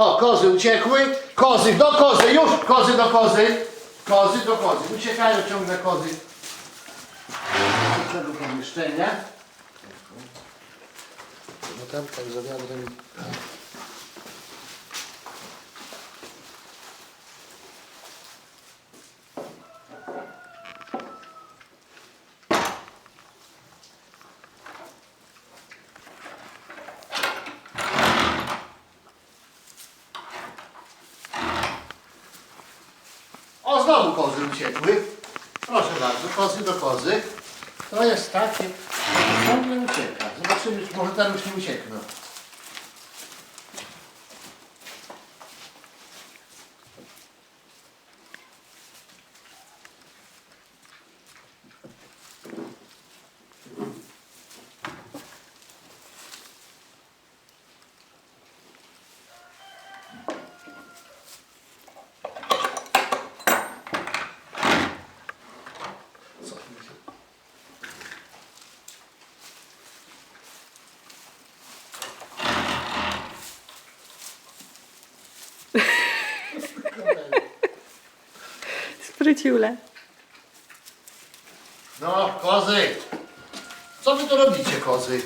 O, kozy uciekły. Kozy, do kozy, już! Kozy do kozy. Kozy do kozy. Uciekają ciągle kozy. Do tego pomieszczenia. No tam, tak za O, znowu kozy uciekły. Proszę bardzo, kozy do kozy. To jest takie, ciągle ucieka. Zobaczymy, czy może teraz nie uciekną. Spryciule. No, kozy. Co wy tu robicie, kozy?